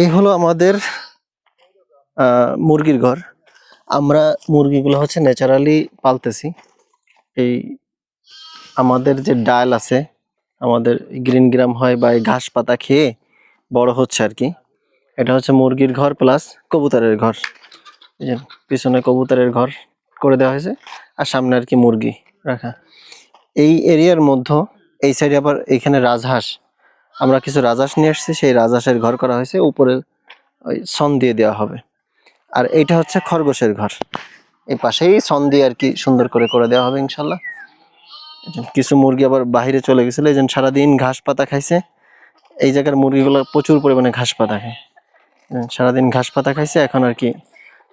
এই হলো আমাদের মুরগির ঘর। আমরা মুরগিগুলো হচ্ছে ন্যাচারালি পালতেছি। এই আমাদের যে ডাল আছে, আমাদের গ্রিন গ্রাম হয় বা এই ঘাস পাতা খেয়ে বড় হচ্ছে আর কি। এটা হচ্ছে মুরগির ঘর প্লাস কবুতরের ঘর। পিছনে কবুতরের ঘর করে দেওয়া হয়েছে আর সামনে আর কি মুরগি রাখা। এই এরিয়ার মধ্যে, এই সাইডে আবার এইখানে রাজহাঁস। আমরা কিছু রাজহাঁস নিয়ে এসেছি সেই রাজহাঁসের ঘর করা হয়েছে, উপরে ওই সন দিয়ে দেওয়া হবে। আর এইটা হচ্ছে খরগোশের ঘর। এই পাশেই সন দিয়ে আর কি সুন্দর করে করে দেওয়া হবে, ইনশাল্লাহ। কিছু মুরগি আবার বাইরে চলে গেছিল, এই জন্য সারাদিন ঘাস পাতা খাইছে। এই জায়গার মুরগিগুলো প্রচুর পরিমাণে ঘাস পাতা খায়। সারাদিন ঘাস পাতা খাইছে, এখন আর কি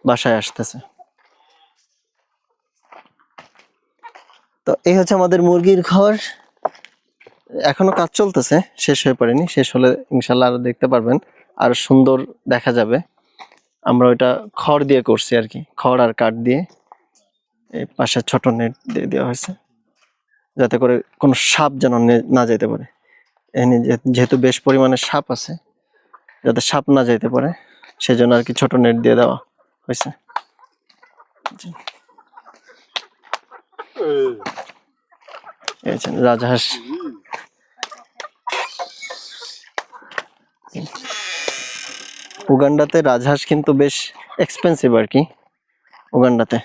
বাসায় আসতেছে। তো এই হচ্ছে আমাদের মুরগির ঘর। এখনও কাজ চলতেছে, শেষ হয়ে পড়েনি, শেষ হলে ইনশাল্লাহ আরও দেখতে পারবেন, আর সুন্দর দেখা যাবে। আমরা ওইটা খড় দিয়ে করছি আর কি, খড় আর কাঠ দিয়ে। এই পাশে ছোট নেট দিয়ে দেওয়া হয়েছে, যাতে করে কোনো সাপ যেন নে- যেতে পারে। এখানে যে- যেহেতু বেশ পরিমাণে সাপ আছে, যাতে সাপ না যেতে পারে, সেজন্য আর কি ছোট নেট দিয়ে দেওয়া হয়েছে। রাজহাঁস উগান্ডাতে রাজহাঁস কিন্তু বেশ এক্সপেন্সিভ আর কি, উগান্ডাতে।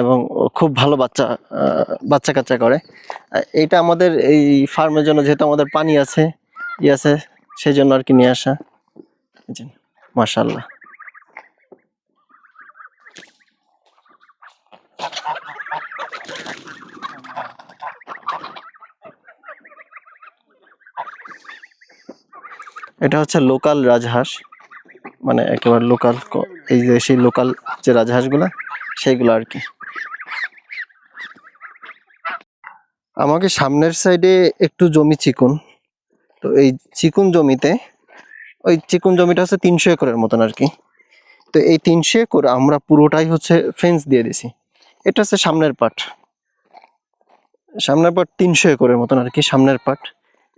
এবং খুব ভালো বাচ্চা বাচ্চা কাচ্চা করে। এটা আমাদের এই ফার্মের জন্য যেহেতু আমাদের পানি আছে, ই আছে, সেই জন্য আর কি নিয়ে আসা। মাশাল্লাহ এটা হচ্ছে লোকাল রাজহাঁস। মানে একেবারে লোকাল এই যে সেই লোকাল যে রাজহাঁসগুলো, সেইগুলো আর কি। আমাকে সামনের সাইডে একটু জমি চিকুন। তো এই চিকুন জমিতে, ওই চিকুন জমিটা হচ্ছে তিনশো একরের মতন আর কি। তো এই তিনশো একর আমরা পুরোটাই হচ্ছে ফেন্স দিয়ে দিছি। এটা হচ্ছে সামনের পাট। সামনের পাট তিনশো একরের মতন আর কি, সামনের পাট।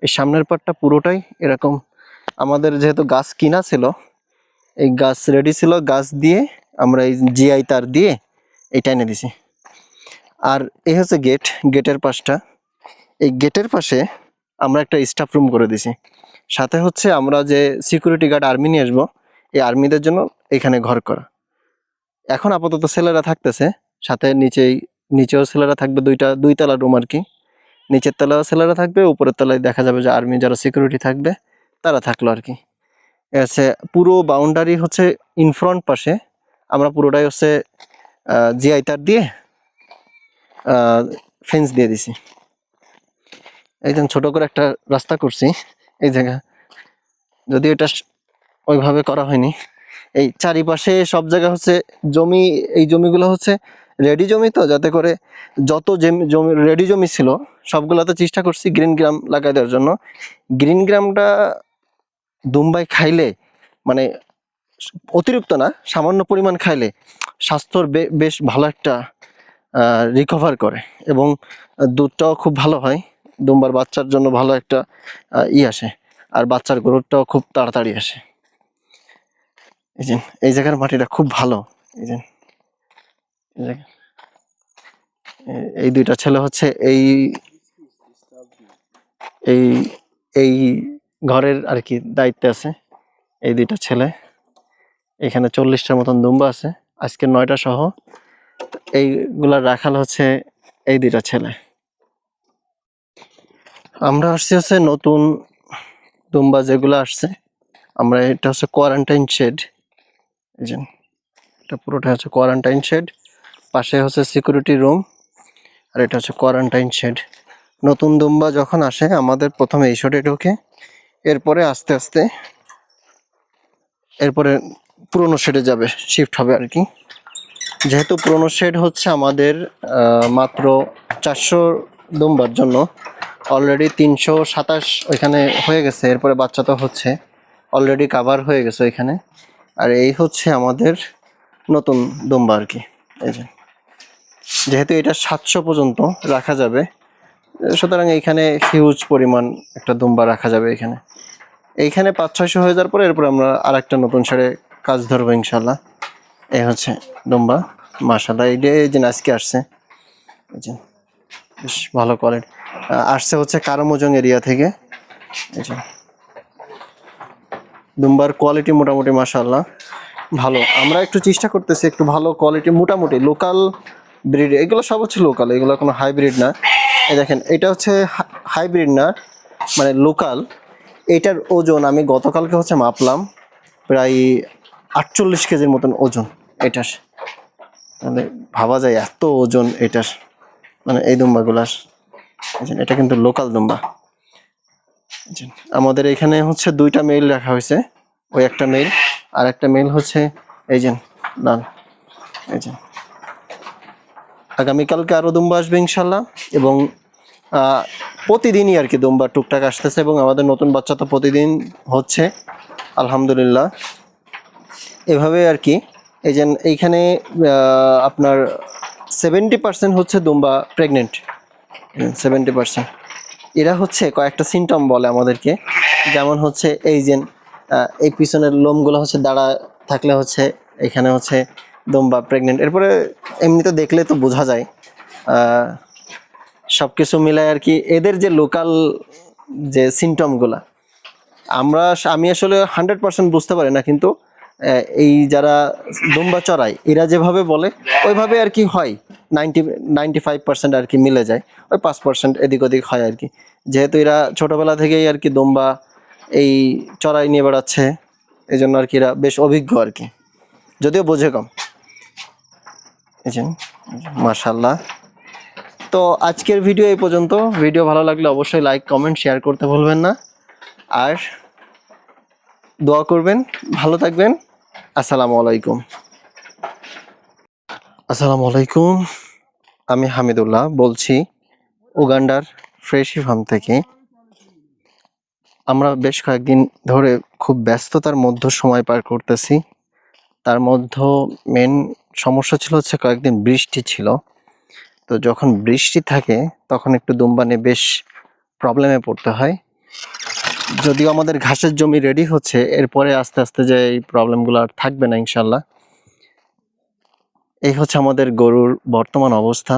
এই সামনের পাটটা পুরোটাই এরকম আমাদের যেহেতু গাছ কিনা ছিল, এই গাছ রেডি ছিল, গাছ দিয়ে আমরা এই জিআই তার দিয়ে এটা এনে দিছি। আর এই হচ্ছে গেট গেটের পাশটা। এই গেটের পাশে আমরা একটা স্টাফ রুম করে দিছি। সাথে হচ্ছে আমরা যে সিকিউরিটি গার্ড আর্মি নিয়ে আসব, এই আর্মিদের জন্য এখানে ঘর করা। এখন আপাতত ছেলেরা থাকতেছে, সাথে নিচেই, নিচেও ছেলেরা থাকবে দুইটা, দুই তলা রুম আর কি। নিচের তলাও ছেলেরা থাকবে, উপরের তলায় দেখা যাবে যে আর্মি যারা সিকিউরিটি থাকবে তারা থাকল আর কি আছে পুরো বাউন্ডারি হচ্ছে ইনফ্রন্ট পাশে। আমরা পুরোটাই হচ্ছে জিআই তার দিয়ে ফেন্স দিয়ে দিছি। একদম ছোট করে একটা রাস্তা করছি, এই জায়গা। যদি এটা ওইভাবে করা হয়নি। এই চারিপাশে সব জায়গা হচ্ছে জমি, এই জমিগুলো হচ্ছে রেডি জমি তো, যাতে করে যত জমি রেডি জমি ছিল, সবগুলোতে চেষ্টা করছি গ্রিন গ্রাম লাগাই দেওয়ার জন্য। গ্রিন গ্রামটা দুম্বাই খাইলে মানে অতিরিক্ত না, সামান্য পরিমাণ খাইলে স্বাস্থ্যর বেশ ভালো একটা রিকভার করে এবং দুধটাও খুব ভালো হয়। দুম্বার বাচ্চার জন্য ভালো একটা ই আসে আর বাচ্চার গ্রোথটাও খুব তাড়াতাড়ি আসে। এই যে, এই জায়গার মাটিটা খুব ভালো। এই যে এই দুইটা ছেলে হচ্ছে এই এই এই ঘরের আর কি দায়িত্বে আছে এই দুইটা ছেলে। এখানে চল্লিশটার মতন দুম্বা আছে। আজকে নয়টা সহ এইগুলা রাখাল হচ্ছে এই দুইটা ছেলে। আমরা আসছি হচ্ছে নতুন দুম্বা যেগুলো আসছে। আমরা এটা হচ্ছে কোয়ারেন্টাইন শেড এই যে, এটা পুরোটা হচ্ছে কোয়ারেন্টাইন শেড পাশে হচ্ছে সিকিউরিটি রুম আর এটা হচ্ছে কোয়ারেন্টাইন শেড নতুন দুম্বা যখন আসে, আমাদের প্রথমে এই শটে ঢোকে। এরপরে আস্তে আস্তে এরপরে পুরোনো শেডে যাবে শিফট হবে আর কি। যেহেতু পুরনো শেড হচ্ছে আমাদের মাত্র চারশো দুম্বার জন্য অলরেডি তিনশো সাতাশ ওইখানে হয়ে গেছে, এরপরে বাচ্চা তো হচ্ছে অলরেডি কাভার হয়ে গেছে ওইখানে। আর এই হচ্ছে আমাদের নতুন দুম্বা আর কি, এই যেহেতু এটা সাতশো পর্যন্ত রাখা যাবে সুতরাং এইখানে হিউজ পরিমাণ একটা দুম্বা রাখা যাবে এখানে। এইখানে পাঁচ, ছয়শো হয়ে যাওয়ার পরে এরপর আমরা আর একটা নতুন সারে কাজ ধরবো ইনশাল্লাহ এই হচ্ছে দুম্বা মাসাল্লাহ এই যে- আজকে আসছে। এই যে, বেশ ভালো কোয়ালিটি আসছে হচ্ছে কারামোজং এরিয়া থেকে। এই যে, দুম্বার কোয়ালিটি মোটামুটি মাসাল্লাহ ভালো। আমরা একটু চেষ্টা করতেছি একটু ভালো কোয়ালিটি মোটামুটি লোকাল ব্রিড এগুলো সব হচ্ছে লোকাল এগুলো কোনো হাইব্রিড না। দেখেন, এটা হচ্ছে হাইব্রিড না মানে লোকাল এটার ওজন আমি গতকালকে হচ্ছে মাপলাম প্রায় আটচল্লিশ কেজির মতন ওজন এটার। মানে ভাবা যায় এত ওজন এটার মানে এই দুম্বাগুলার। এটা কিন্তু লোকাল দুম্বা। আমাদের এখানে হচ্ছে দুইটা মেইল রাখা হয়েছে, ওই একটা মেইল আর একটা মেইল হচ্ছে, এই যে, লাল। এই যে, আগামীকালকে আরও দুম্বা আসবে ইনশাল্লাহ, এবং প্রতিদিনই আর কি দুম্বা টুকটাক আসতেছে এবং আমাদের নতুন বাচ্চা তো প্রতিদিন হচ্ছে, আলহামদুলিল্লাহ। এভাবে আর কি, এই যে এইখানে আপনার সেভেন্টি পার্সেন্ট হচ্ছে দুম্বা প্রেগনেন্ট সেভেন্টি পার্সেন্ট এরা হচ্ছে কয়েকটা সিমটম বলে আমাদেরকে, যেমন হচ্ছে এই যে এই পিছনের লোমগুলো হচ্ছে দাঁড়া থাকলে হচ্ছে এখানে হচ্ছে দুম্বা প্রেগনেন্ট এরপরে এমনিতে দেখলে তো বোঝা যায় সব কিছু মিলায় আর কি। এদের যে লোকাল যে সিমটমগুলা আমরা আমি আসলে হান্ড্রেড পার্সেন্ট বুঝতে পারি না, কিন্তু এই যারা দুম্বা চড়ায়, এরা যেভাবে বলে, ওইভাবে আর কি হয়। নাইনটি নাইনটি ফাইভ পার্সেন্ট আর কি মিলে যায়, ওই পাঁচ পার্সেন্ট এদিক ওদিক হয় আর কি। যেহেতু এরা ছোটোবেলা থেকেই আর কি দুম্বা এই চড়াই নিয়ে বেড়াচ্ছে এই জন্য আর কি এরা বেশ অভিজ্ঞ আর কি। যদিও বোঝে কম। এই যে মাশাল্লাহ তো আজকের ভিডিও এই পর্যন্ত। ভিডিও ভালো লাগলে অবশ্যই লাইক কমেন্ট শেয়ার করতে ভুলবেন না। আর দোয়া করবেন, ভালো থাকবেন। আসসালামু আলাইকুম। আসসালামু আলাইকুম। আমি হামিদুল্লাহ বলছি উগান্ডার ফ্রেশি ফার্ম থেকে। আমরা বেশ কয়েকদিন ধরে খুব ব্যস্ততার মধ্যে সময় পার করতেছি। তার মধ্যে মেন সমস্যা ছিল হচ্ছে কয়েকদিন বৃষ্টি ছিল। তো যখন বৃষ্টি থাকে, তখন একটু দুম্বানে বেশ প্রবলেমে পড়তে হয়। যদিও আমাদের ঘাসের জমি রেডি হচ্ছে, এরপরে আস্তে আস্তে যে এই প্রবলেমগুলো আর থাকবে না ইনশাল্লাহ এই হচ্ছে আমাদের গরুর বর্তমান অবস্থা।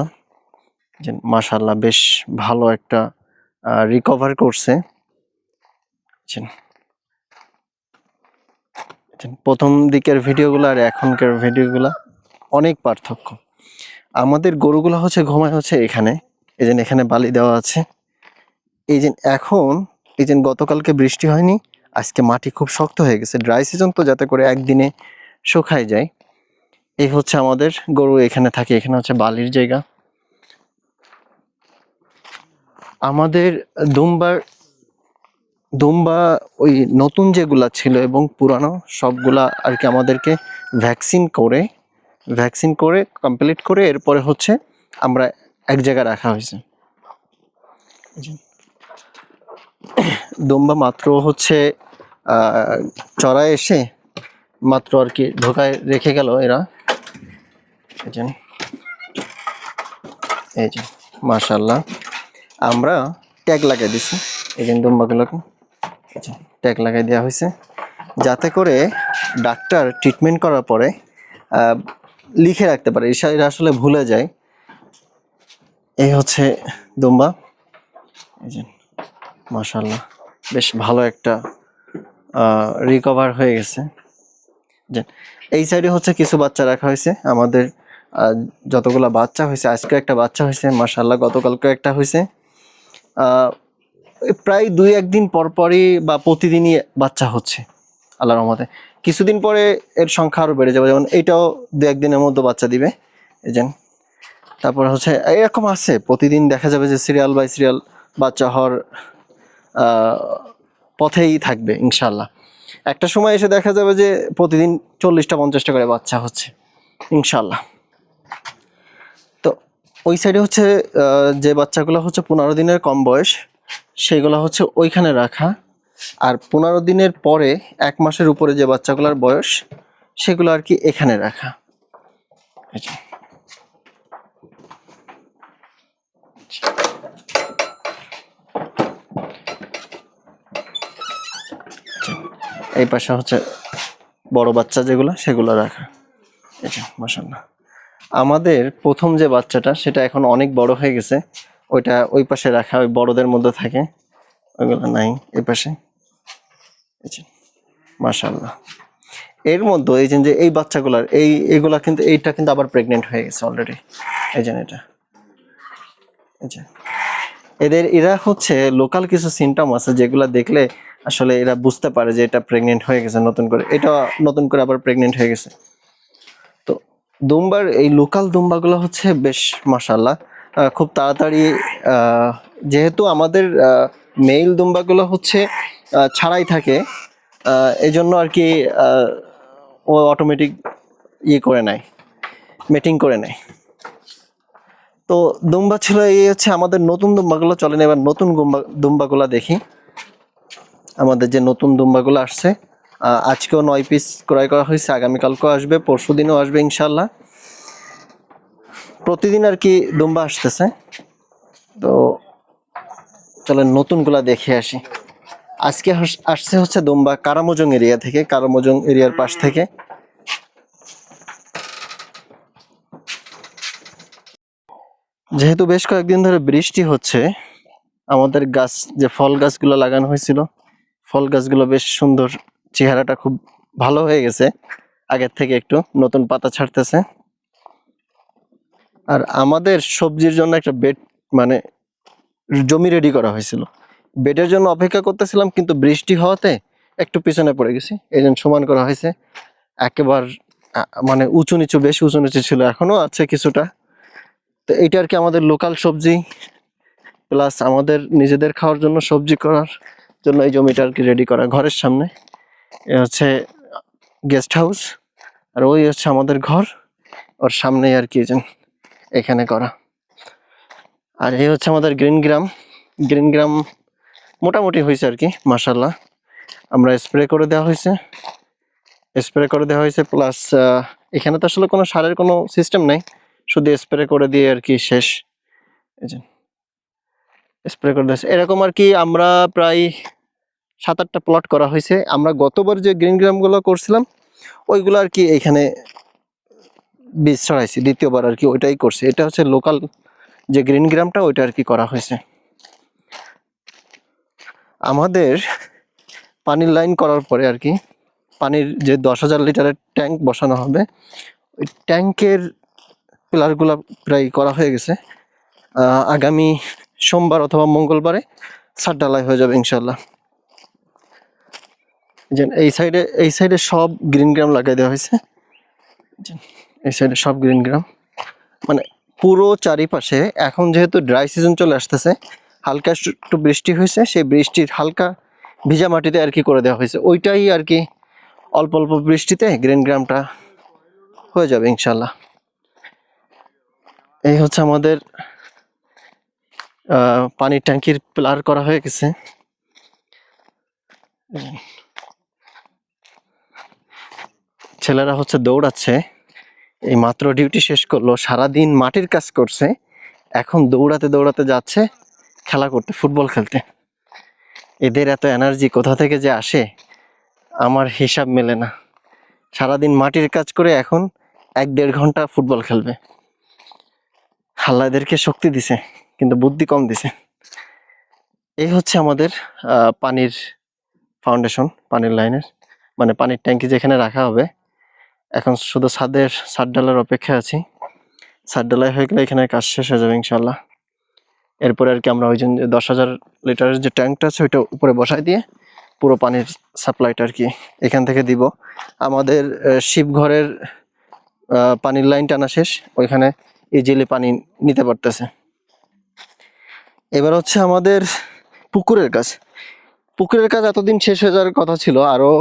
যে মাশাল্লাহ বেশ ভালো একটা রিকভার করছে? প্রথম দিকের ভিডিওগুলো আর এখনকার ভিডিওগুলো অনেক পার্থক্য। আমাদের গরুগুলো হচ্ছে ঘুমায় হচ্ছে এখানে। এই যে এখানে বালি দেওয়া আছে। এই যে এখন, এই যে গতকালকে বৃষ্টি হয়নি, আজকে মাটি খুব শক্ত হয়ে গেছে। ড্রাই সিজন তো যাতে করে একদিনে শুকায় যায়। এই হচ্ছে আমাদের গরু, এখানে থাকে, এখানে হচ্ছে বালির জায়গা। আমাদের দুম্বার দুম্বা ওই নতুন যেগুলা ছিল এবং পুরানো সবগুলা আর কি আমাদেরকে ভ্যাকসিন করে ভ্যাকসিন করে কমপ্লিট করে এরপরে হচ্ছে আমরা এক জায়গায় রাখা হয়েছে। দুম্বা মাত্র হচ্ছে চড়ায় এসে মাত্র আর কি ঢোকায় রেখে গেল এরা। এই যে মাশাল্লাহ আমরা ট্যাগ লাগাই দিছি, এই যে দুম্বাগুলোকে। ট্যাগ লাগাই দেওয়া হয়েছে। যাতে করে ডাক্তার ট্রিটমেন্ট করার পরে লিখে রাখতে পারে এরা আসলে ভুলে যায়। এই হচ্ছে দুম্বা। এই যে মাশাল্লাহ বেশ ভালো একটা রিকভার হয়ে গেছে। এই সাইডে হচ্ছে কিছু বাচ্চা রাখা হয়েছে। আমাদের যতগুলা বাচ্চা হয়েছে আজকে একটা বাচ্চা হয়েছে মাশাল্লাহ গতকালকে একটা হয়েছে। প্রায় দুই একদিন পরপরই বা প্রতিদিনই বাচ্চা হচ্ছে, আল্লাহর রহমতে। কিছুদিন পরে এর সংখ্যা আরও বেড়ে যাবে। যেমন এইটাও দু একদিনের মধ্যে বাচ্চা দিবে। এই তারপর হচ্ছে, এরকম আছে। প্রতিদিন দেখা যাবে যে সিরিয়াল বাই সিরিয়াল বাচ্চা হওয়ার পথেই থাকবে ইনশাল্লাহ একটা সময় এসে দেখা যাবে যে প্রতিদিন চল্লিশটা, পঞ্চাশটা করে বাচ্চা হচ্ছে ইনশাল্লাহ তো ওই সাইডে হচ্ছে যে বাচ্চাগুলো হচ্ছে পনেরো দিনের কম বয়স, সেগুলো হচ্ছে ওইখানে রাখা। আর পনেরো দিনের পরে এক মাসের উপরে যে বাচ্চাগুলোর বয়স, সেগুলো আর কি এখানে রাখা। এই পাশে হচ্ছে বড় বাচ্চা যেগুলো, সেগুলো রাখা। মাসাল্লাহ আমাদের প্রথম যে বাচ্চাটা, সেটা এখন অনেক বড় হয়ে গেছে। ওইটা ওই পাশে রাখা, ওই বড়দের মধ্যে থাকে। ওইগুলো নাই, এই পাশে। মাসাল্লাহ এর মধ্যে এই যে এই বাচ্চাগুলার, এই, এগুলা কিন্তু, এইটা কিন্তু আবার প্রেগনেন্ট হয়ে গেছে অলরেডি এই যে, এটা। এই এদের, এরা হচ্ছে লোকাল কিছু সিমটম আছে যেগুলো দেখলে আসলে এরা বুঝতে পারে যে এটা প্রেগনেন্ট হয়ে গেছে নতুন করে। এটা নতুন করে আবার প্রেগনেন্ট হয়ে গেছে। তো দুম্বার, এই লোকাল দুম্বাগুলো হচ্ছে বেশ মাসাল্লাহ খুব তাড়াতাড়ি যেহেতু আমাদের মেইল দুম্বাগুলো হচ্ছে ছাড়াই থাকে আহ, এই জন্য আর কি ও অটোমেটিক ইয়ে করে নেয় মেটিং করে নেয়। তো দুম্বা ছিল এই হচ্ছে আমাদের নতুন দুম্বাগুলো চলেন এবার নতুন গুম্বা দুম্বাগুলো দেখি। আমাদের যে নতুন দুম্বাগুলো আসছে আজকেও নয় পিস ক্রয় করা হয়েছে আগামীকালকেও আসবে পরশু দিনও আসবে ইনশাল্লাহ প্রতিদিন আর কি দুম্বা আসতেছে। তো চলেন নতুনগুলা দেখে আসি। আজকে আসছে হচ্ছে দুম্বা কারামোজং এরিয়া থেকে, কারামোজং এরিয়ার পাশ থেকে। যেহেতু বেশ কয়েকদিন ধরে বৃষ্টি হচ্ছে, আমাদের গাছ, যে ফল গাছগুলো লাগানো হয়েছিল, ফল গাছগুলো বেশ সুন্দর, চেহারাটা খুব ভালো হয়ে গেছে। আগের থেকে একটু নতুন পাতা ছাড়তেছে। আর আমাদের সবজির জন্য একটা বেড মানে জমি রেডি করা হয়েছিল। বেডের জন্য অপেক্ষা করতেছিলাম, কিন্তু বৃষ্টি হওয়াতে একটু পিছনে পড়ে গেছি। এই জন্য সমান করা হয়েছে, একেবার মানে উঁচু নিচু, বেশ উঁচু নিচু ছিল, এখনও আছে কিছুটা। তো এইটা আর কি আমাদের লোকাল সবজি প্লাস আমাদের নিজেদের খাওয়ার জন্য সবজি করার জন্য এই জমিটা আর কি রেডি করা। ঘরের সামনে, এ হচ্ছে গেস্ট হাউস আর ওই হচ্ছে আমাদের ঘর, ওর সামনেই আর কি এখানে করা। আর এই হচ্ছে আমাদের গ্রিন গ্রাম। গ্রিন গ্রাম মোটামুটি হয়েছে আর কি মাসাল্লাহ আমরা স্প্রে করে দেওয়া হয়েছে। স্প্রে করে দেওয়া হয়েছে প্লাস এখানে তো আসলে কোনো সারের কোনো সিস্টেম নেই। শুধু স্প্রে করে দিয়ে আর কি শেষ। স্প্রে করে দিয়েছে এরকম আর কি আমরা প্রায় সাত আটটা প্লট করা হয়েছে। আমরা গতবার যে গ্রিন গ্রামগুলো করছিলাম, ওইগুলো আর কি এখানে বীজ ছড়াইছি, দ্বিতীয়বার আর কি ওইটাই করছি। এটা হচ্ছে লোকাল যে গ্রিন গ্রামটা ওইটা আর কি করা হয়েছে। আমাদের পানির লাইন করার পরে আর কি পানির যে দশ হাজার লিটারের ট্যাঙ্ক বসানো হবে, ওই ট্যাঙ্কের পিলারগুলো প্রায় করা হয়ে গেছে। আগামী সোমবার অথবা মঙ্গলবারে ছাদ ঢালাই হয়ে যাবে ইনশাল্লাহ এই সাইডে এই সাইডে সব গ্রিন গ্রাম লাগাই দেওয়া হয়েছে। এই সাইডে সব গ্রিন গ্রাম। মানে পুরো চারিপাশে এখন যেহেতু ড্রাই সিজন চলে আসতেছে, হালকা একটু- বৃষ্টি হয়েছে, সেই বৃষ্টির হালকা ভিজা মাটিতে আর কি করে দেওয়া হয়েছে। ওইটাই আর কি অল্প অল্প বৃষ্টিতে গ্রিন গ্রামটা হয়ে যাবে ইনশাল্লাহ এই হচ্ছে আমাদের পানির ট্যাঙ্কির প্লার করা হয়ে গেছে। ছেলেরা হচ্ছে দৌড়াচ্ছে। এই মাত্র ডিউটি শেষ করল, সারাদিন মাটির কাজ করছে, এখন দৌড়াতে দৌড়াতে যাচ্ছে, খেলা করতে, ফুটবল খেলতে। এদের এত এনার্জি কোথা থেকে যে আসে, আমার হিসাব মেলে না। সারাদিন মাটির কাজ করে এখন এক দেড় ঘণ্টা ফুটবল খেলবে। আল্লাহ এদেরকে শক্তি দিছে, কিন্তু বুদ্ধি কম দিছে। এই হচ্ছে আমাদের পানির ফাউন্ডেশন পানির লাইনের মানে পানির ট্যাঙ্কি যেখানে রাখা হবে। এখন শুধু ছাদের ছাদ ডালার অপেক্ষা আছি। ছাদ ডালাই হয়ে গেলে এখানে কাজ শেষ হয়ে যাবে ইনশাল্লাহ এরপরে আর কি আমরা ওই যে দশ হাজার লিটারের যে ট্যাঙ্কটা আছে ওইটা উপরে বসাই দিয়ে পুরো পানির সাপ্লাইটা আর কি এখান থেকে দিব। আমাদের আহ, শিবঘরের পানির লাইন টানা শেষ ওইখানে ইজিলি পানি নিতে পারতেছে। এবার হচ্ছে আমাদের পুকুরের কাজ। পুকুরের কাজ এতদিন শেষ হয়ে যাওয়ার কথা ছিল আরও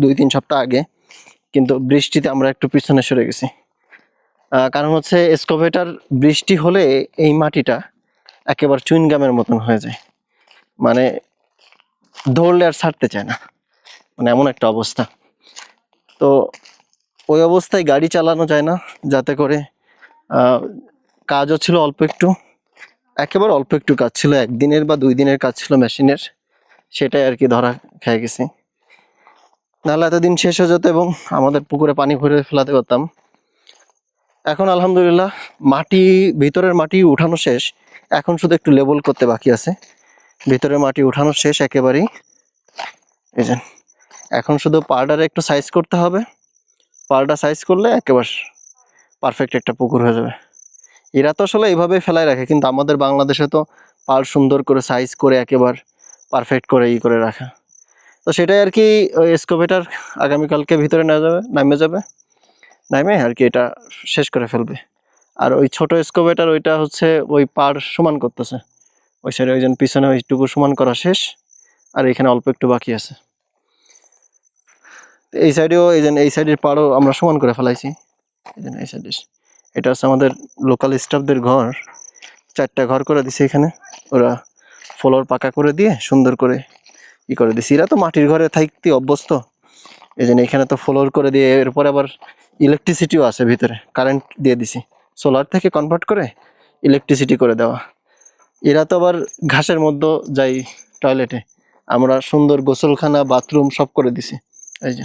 দুই তিন সপ্তাহ আগে। কিন্তু বৃষ্টিতে আমরা একটু পিছনে সরে গেছি। কারণ হচ্ছে এসকোভেটার বৃষ্টি হলে এই মাটিটা একেবারে চুইনগামের মতন হয়ে যায়। মানে ধরলে আর ছাড়তে চায় না। মানে এমন একটা অবস্থা। তো ওই অবস্থায় গাড়ি চালানো যায় না, যাতে করে কাজও ছিল অল্প একটু। একেবারে অল্প একটু কাজ ছিল, একদিনের বা দুই দিনের কাজ ছিল মেশিনের। সেটাই আর কি ধরা খেয়ে গেছি। নাহলে এতদিন শেষ হয়ে যেত এবং আমাদের পুকুরে পানি ভরে ফেলাতে পারতাম। এখন আলহামদুলিল্লাহ মাটি, ভিতরের মাটি উঠানো শেষ। এখন শুধু একটু লেবল করতে বাকি আছে। ভিতরের মাটি উঠানো শেষ একেবারেই। এই এখন শুধু পাড়ারে একটু সাইজ করতে হবে। পাড়টা সাইজ করলে একেবারে পারফেক্ট একটা পুকুর হয়ে যাবে। এরা তো আসলে এইভাবে ফেলায় রাখে, কিন্তু আমাদের বাংলাদেশে তো পাড় সুন্দর করে সাইজ করে একেবারে পারফেক্ট করে ই করে রাখা। তো সেটাই আর কি, ওই স্কোভেটার আগামীকালকে ভিতরে নেওয়া যাবে নামে যাবে। নামে আর কি এটা শেষ করে ফেলবে। আর ওই ছোট স্কোভেটার ওইটা হচ্ছে ওই পাড় সমান করতেছে। ওই সাইডে ওই পিছনে ওইটুকু সমান করা শেষ, আর এখানে অল্প একটু বাকি আছে। এই সাইডেও এই যে এই সাইডের পাড়ও আমরা সমান করে ফেলাইছি। এই যে এই সাইডে এটা হচ্ছে আমাদের লোকাল স্টাফদের ঘর। চারটা ঘর করে দিছে এখানে। ওরা ফ্লোর পাকা করে দিয়ে সুন্দর করে ই করে দিছি। এরা তো মাটির ঘরে থাকতে অভ্যস্ত। এই জন্য এখানে তো ফ্লোর করে দিয়ে এরপরে আবার ইলেকট্রিসিটিও আছে ভিতরে কারেন্ট দিয়ে দিছি। সোলার থেকে কনভার্ট করে ইলেকট্রিসিটি করে দেওয়া। এরা তো আবার ঘাসের মধ্যে যাই টয়লেটে আমরা সুন্দর গোসলখানা বাথরুম সব করে দিছি। এই যে।